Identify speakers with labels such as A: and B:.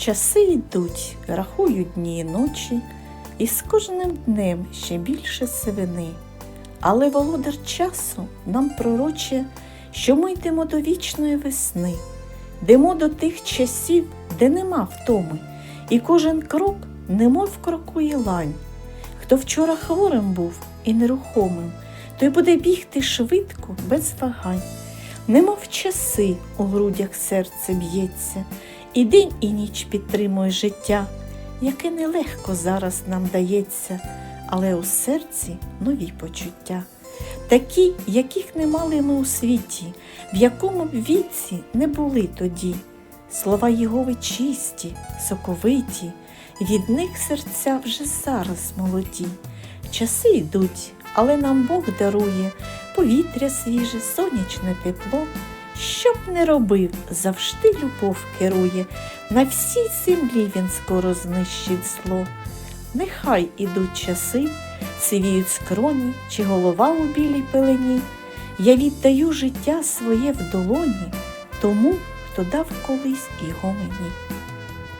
A: Часи йдуть, рахують дні і ночі, і з кожним днем ще більше сивини. Але володар часу нам пророче, що ми йдемо до вічної весни, йдемо до тих часів, де нема втоми, і кожен крок немов крокує лань. Хто вчора хворим був і нерухомим, той буде бігти швидко, без вагань. Немов часи у грудях серце б'ється, і день і ніч підтримує життя, яке нелегко зараз нам дається, але у серці нові почуття, такі, яких не мали ми у світі, в якому б віці не були тоді. Слова Єгови чисті, соковиті, від них серця вже зараз молоді. Часи йдуть, але нам Бог дарує повітря свіже, сонячне тепло. Що б не робив, завжди любов керує, на всій землі він скоро знищить зло. Нехай ідуть часи, сивіють скроні, чи голова у білій пелені. Я віддаю життя своє в долоні тому, хто дав колись його мені.